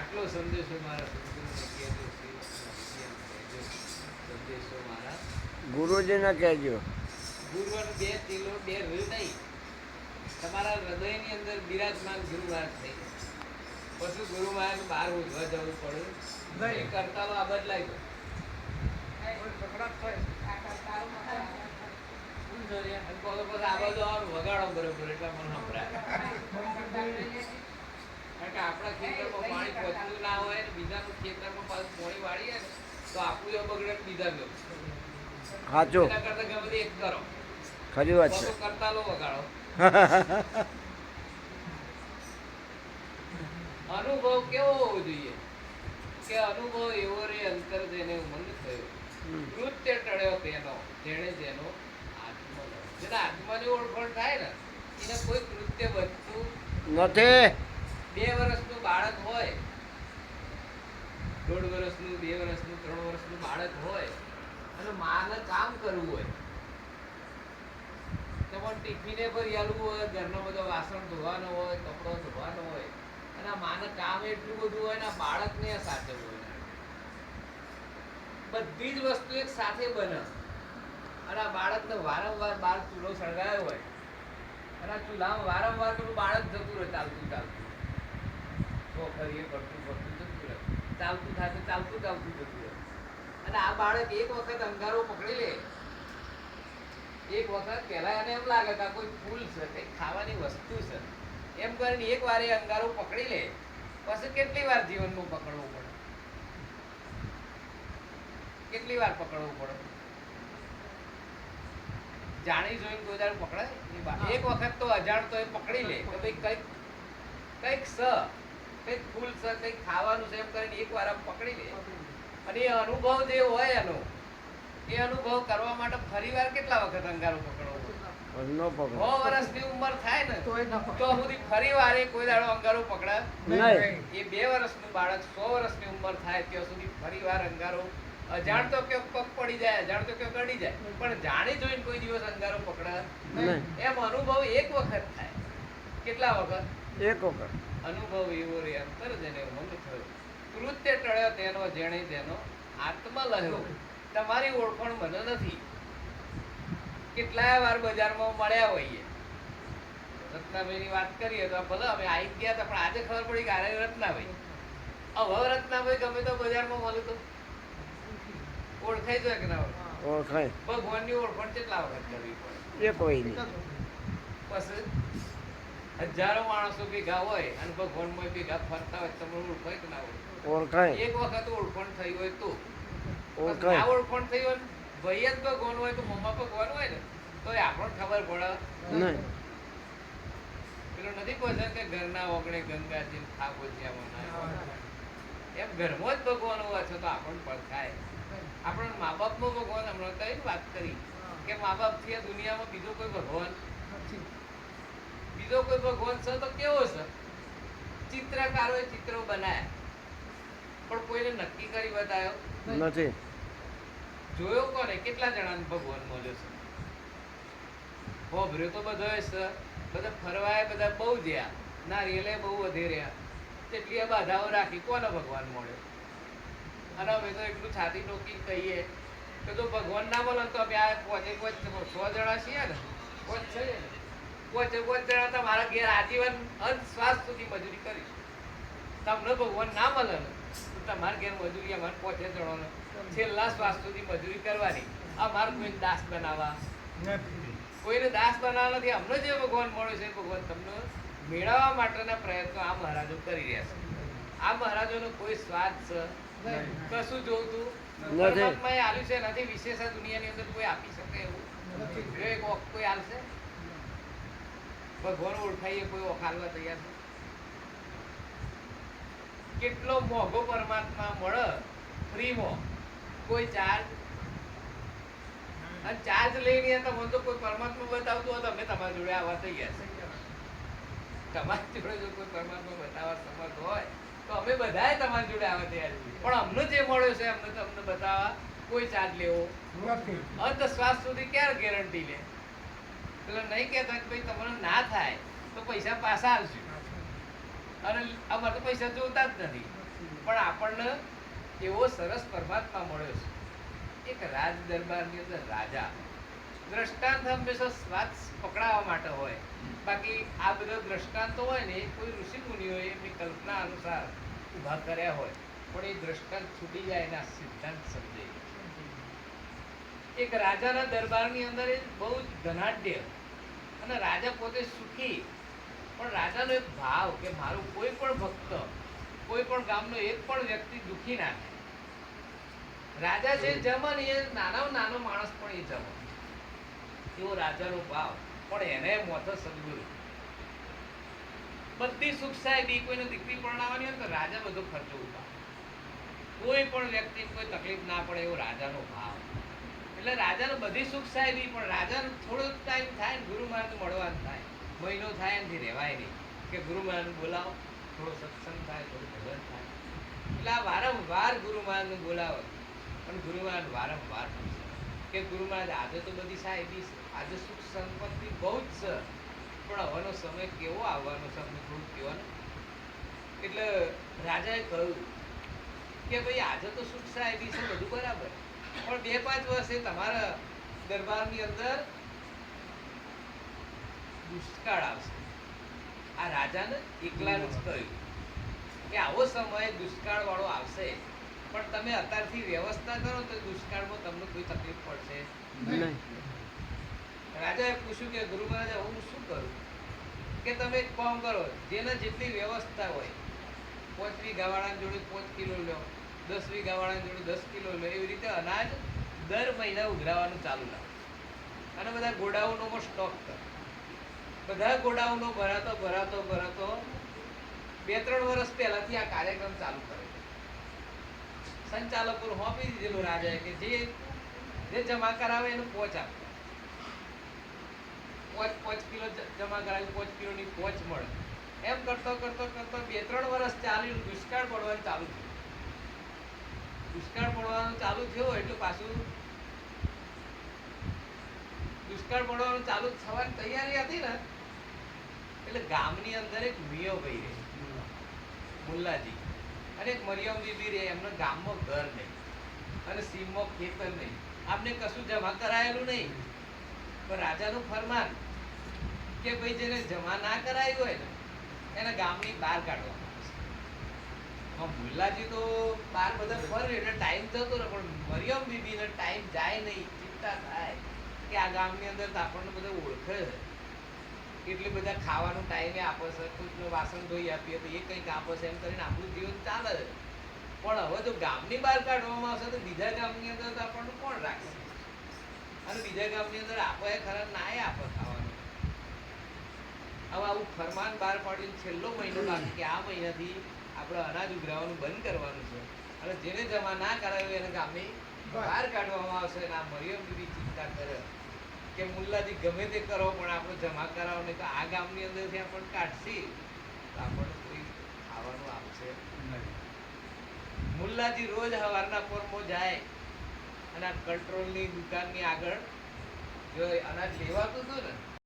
આટલો સંદેશો મારા સંદેશો મારા. ગુરુજીને કહેજો. ગુરુવારે બે તિલો બે રીલ નહીં તમારા હૃદયની અંદર બિરાજમાન ગુરુ મહારાજ થઈ પછી ગુરુ મહારાજ બહાર ઉઠવા જવું પડે. નહીં. એ કરતા આ બદલાઈ ગયો વગાડો બરોબર એટલે મને સંભળાય. કારણ કે આપણા ખેતરમાં પાણી પહોંચતું ના હોય ને બીજાનું ખેતરમાં પાછું પાણી વાળીએ ને તો આપણું એ બગડે બીજા ગયો સાચું. એના કરતા ગમે એક કરો. ખરી વાત છે. કરતા લો વગાડો. અનુભવ કેવો હોવો જોઈએ? કે અનુભવ એવો રે અંતર જેને થયો. કૃત્ય ટળ્યો તેનો જેણે જેનો આત્મા. જેના આત્માની ઓળખાણ થાય ને એને કોઈ કૃત્ય બચતું નથી. બે વર્ષનું બાળક હોય, દોઢ વર્ષનું, બે વર્ષનું, ત્રણ વર્ષનું બાળક હોય, અને માને કામ કરવું હોય, તમારે ટિફિને ભરી આલવું હોય, ઘરનો બધો વાસણ ધોવાનો હોય, કપડો ધોવાનો હોય, અને માને કામ એટલું બધું હોય ને બાળકને સાચવવું હોય. બધી જ વસ્તુ એક સાથે બને. અને આ બાળકને વારંવાર બાર ચૂલો સળગાયો હોય, અને આ ચૂલામાં વારંવાર પેલું બાળક જતું રહે, ચાલતું ચાલતું. પોખરીએ ફરતું ફરતું જતું રહે. ચાલતું થાય ચાલતું ચાલતું જતું રહે. અને આ બાળક એક વખત અંગારો પકડી લે. એક વખત પહેલા એને એમ લાગે કે કોઈ ફૂલ છે કંઈક ખાવાની વસ્તુ છે. એમ કરીને એક વાર એ અંગારો પકડી લે. પછી કેટલી વાર જીવનનું પકડવું પડે? કેટલી વાર પકડવું પડે? જાણી જોઈને કોઈ દાડો પકડાય? એક વખત તો અજાણ તો એ પકડી લે. કે ભાઈ કંઈક કંઈક સ. કંઈક ફૂલ છે કંઈક ખાવાનું છે એમ કરીને એક વાર આમ પકડી લે. અને એ અનુભવ જે હોય એનો એ અનુભવ કરવા માટે ફરીવાર કેટલા વખત અંગારો પકડવો પડે નો પકડો. સો વર્ષની ઉંમર થાય ને તો પકડાય. સુધી ફરીવાર એ કોઈ દાડો અંગારો પકડાય? એ બે વર્ષનું બાળક સો વર્ષની ઉંમર થાય ત્યાં સુધી ફરીવાર અંગારો. અજાણતો કે પગ પડી જાય અજાણતો કે ગડી જાય પણ જાણી જોઈને કોઈ દિવસ અંગારો પકડાય? એમ અનુભવ એક વખત થાય. કેટલા વખત? એક વખત. અનુભવ એવો રે અંતર જેને મન થયો. કૃત્ય ટળ્યો તેનો જેણે તેનો આત્મા લહ્યો તમારી ઓળખાણ મને નથી. કેટલાય વાર બજારમાં મળ્યા હોઈએ. રત્નાભાઈની વાત કરીએ તો ભલે અમે આવી ગયા હતા પણ આજે ખબર પડી કે આરે રત્નાભાઈ હવે રત્નાભાઈ ગમે તો બજારમાં મળ્યું તો. ઓળખાઈ જાય કે ના ઓળખાય? ઓળખાય. ભગવાનની ઓળખાણ કેટલા વખત કરવી પડે? એ કોઈ નહીં. પછી? હજારો માણસો ભેગા હોય અને ભગવાનમાં ભેગા ફરતા હોય તમને ઓળખાય કે ના ઓળખાય? ઓળખાય. એક વખત ઓળખણ થઈ હોય તો. ઓળખાય. આ ઓળખાણ થઈ હોય ભાઈ જ ભગવાન હોય તો મમ્મા ભગવાન હોય ને તો આપણને ખબર પડે. નહીં. પેલો નથી કહે કે ઘરના ઓગણે ગંગાજી ના એમ ઘરમાં જ ભગવાન હોવા છે તો આપણને પડખાય. આપણને મા બાપનો ભગવાન હમણાં કઈ વાત કરી કે મા બાપથી દુનિયામાં બીજો કોઈ ભગવાન નથી. બીજો કોઈ ભગવાન છે તો કેવો છે? ચિત્રકારોએ ચિત્રો બનાવ્યા પણ કોઈને નક્કી કરી બતાવ્યો? નથી. જોયો કોને? કેટલા જણાને ભગવાન મળ્યો છે? હોભર્યો તો બધો છે બધા ફરવાય બધા બહુ જ્યાં નારિયેલે બહુ વધે રહ્યા તેટલી આ બાધાઓ રાખી કોને ભગવાન મળ્યો? અને અમે તો એટલું છાતી ટોકી કહીએ કે જો ભગવાન ના મળે તો અમે આ પોચે પોચ સો જણા છીએ ને. પોચ છે ને? પોચે પોચ જણા તમારા ઘેર આજીવન અંત શ્વાસ સુધી મજૂરી કરીશ. તમને ભગવાન ના મળે તો તમારા ઘેર મજૂરી અમારે પોચે જણાને છેલ્લા શ્વાસ સુધી મજૂરી કરવાની. અમારે કોઈ દાસ બનાવવા. નથી. કોઈને દાસ બનાવવા નથી અમને જે ભગવાન મળ્યો છે ભગવાન તમને મેળવવા માટેના પ્રયત્નો આ મહારાજો કરી રહ્યા છે. આ મહારાજોનો કોઈ સ્વાદ છે. કશું જોતું નથી. પરમાત્માએ આલ્યું છે એનાથી વિશેષ આ દુનિયાની અંદર કોઈ આપી શકે એવું? કોઈ આલશે? ભગવાન ઓળખાઈએ કોઈ ઓખાલવા તૈયાર નથી. કેટલો મોઘો પરમાત્મા મળે ફ્રીમાં કોઈ ચાર્જ અને ચાર્જ લઈને તમને તો કોઈ પરમાત્મા બતાવતું હોય તો અમે તમારી જોડે આવવા તૈયાર છે. તમારી જોડે જો કોઈ પરમાત્મા બતાવવા સમર્થ હોય તો અમે બધાએ તમારી જોડે આવવા તૈયાર છીએ. પણ અમને જે મળ્યો છે અમને તમને બતાવવા કોઈ ચાર્જ લેવો નથી. અંત શ્વાસ સુધી ક્યારે ગેરંટી લે? પેલા નહીં કહેતા કે ભાઈ તમારે ના થાય, તો પૈસા પાછા આવશે અને અમારે તો પૈસા જોતા જ નથી. પણ આપણને એવો સરસ પરમાત્મા મળ્યો છે. એક રાજ દરબારની અંદર રાજા. દ્રષ્ટાંત હંમેશા સ્વાદ પકડાવવા માટે હોય. બાકી આ બધા દ્રષ્ટાંતો હોય ને કોઈ ઋષિ મુનિઓએ એમની કલ્પના અનુસાર ઊભા કર્યા હોય. પણ એ દ્રષ્ટાંત છૂટી જાય એના સિદ્ધાંત સમજે એક રાજાના દરબારની અંદર એ બહુ જ ધનાઢ્ય અને રાજા પોતે સુખી. પણ રાજાનો એક ભાવ કે મારું કોઈ પણ ભક્ત કોઈ પણ ગામનો એક પણ વ્યક્તિ દુખી ના થાય. રાજા જે જમન એ નાનો નાનો માણસ પણ એ જમન. એવો રાજાનો ભાવ. પણ એને મોથો સદગુરુ બધી સુખ સાહેબી કોઈને દીકરી પરણાવવાની હોય તો રાજા બધો ખર્ચો ઉપાડે. કોઈ પણ વ્યક્તિ કોઈ તકલીફ ના પડે એવો રાજાનો ભાવ. એટલે રાજાને બધી સુખ સાહેબી પણ રાજાને થોડો ટાઈમ થાય ને ગુરુ મહારાજ મળવાનું થાય. મહિનો થાય એનાથી રહેવાય નહીં. કે ગુરુ મહારાજને બોલાવો, થોડો સત્સંગ થાય, થોડું ભજન થાય. એટલે આ વારંવાર ગુરુ મહારાજને બોલાવો. પણ ગુરુ મહારાજ વારંવાર કે ગુરુ મહારાજ આજે તો બધી સાહેબી આજે સુખ સંપત્તિ બહુ જ છે. પણ હવાનો સમય કેવો આવવાનો અમને થોડું કહેવાનું? એટલે રાજાએ કહ્યું કે ભાઈ, આજે તો સુખ સાહેબી છે, બધું બરાબર. પણ બે પાંચ વર્ષે તમારા દરબારની અંદર દુષ્કાળ આવશે. આ રાજાને એકલાને જ કહ્યું કે આવો સમય દુષ્કાળ વાળો આવશે પણ તમે અત્યારથી વ્યવસ્થા કરો તો દુષ્કાળમાં તમને કોઈ તકલીફ પડશે નહીં. રાજાએ પૂછ્યું કે ગુરુ મહારાજ હું શું કરું? કે તમે એક કામ કરો જેને જેટલી વ્યવસ્થા હોય પાંચ વીઘાવાળાની જોડે પાંચ કિલો લો વીઘા વીઘાવાળાની જોડે દસ કિલો લે, એવી રીતે અનાજ દર મહિના ઉઘરાવાનું ચાલુ રાખે. અને બધા ગોડાઉનોમાં સ્ટોક કરે. બધા ગોડાઉનો ભરાતો ભરાતો ભરાતો બે ત્રણ વર્ષ પહેલાથી આ કાર્યક્રમ ચાલુ કરે સંચાલકો હોપી દીધેલું રાજાએ કે જે જે જમા કરાવે એનું પોચ આપે. પોચ પોચ કિલો જમા કરાવી પોચ કિલોની પોચ મળે. એમ કરતો કરતો કરતો બે ત્રણ વર્ષ ચાલ્યું, દુષ્કાળ પડવાનું ચાલુ થયું. દુષ્કાળ પડવાનું ચાલુ થયો એટલે પાછું દુષ્કાળ પડવાનું ચાલુ થવાની તૈયારી હતી ને, એટલે ગામની અંદર એક મિયો ભાઈ રહે મુલ્લાજી. અને એક મરિયમ બીબી રહે, એમનો ગામમાં ઘર નહીં. અને સીમમાં ખેતર નહીં. આપને કશું જમા કરાયેલું નહીં. પણ રાજાનું ફરમાન કે ભાઈ જેને જમા ના કરાયું હોય ને, એને ગામની બહાર કાઢવામાં મુલ્લાજી તો બહાર બધા ફરે એટલે ટાઈમ જતો રહે પણ મરિયમ બીબીને ટાઈમ જાય નહીં, ચિંતા થાય કે આ ગામની અંદર આપણને બધા ઓળખે છે. એટલે બધા ખાવાનું ટાઈમે આપે છે કોઈકનું વાસણ ધોઈ આપીએ તો એ કંઈક આપે છે, એમ કરીને આપણું જીવન ચાલે છે. પણ હવે જો ગામની બહાર કાઢવામાં આવશે તો બીજા ગામની અંદર તો આપણને કોણ રાખશે? અને બીજા ગામની અંદર આપે ખરા નાય આપે ખાવાનું. હવે આવું ફરમાન બહાર પાડીને છેલ્લો મહિનો લાગે કે આ મહિનાથી આપણે અનાજ ઉઘરાવાનું બંધ કરવાનું છે. અને જેને જમા ના કરાવ્યું એને ગામની બહાર કાઢવામાં આવશે અને આ મરિયમ બીબી ચિંતા કરે. કે મુલ્લાજી ગમે તે કરો પણ આપણે જમા કરાવો નહીં. તો આ ગામની અંદરથી આપણને કાઢશી. તો આપણને કોઈ ખાવાનું નહીં. મુલ્લાજી રોજ સવારના પોરમાં જાય અને આ કંટ્રોલની દુકાનની આગળ જો અનાજ લેવાતું હતું ને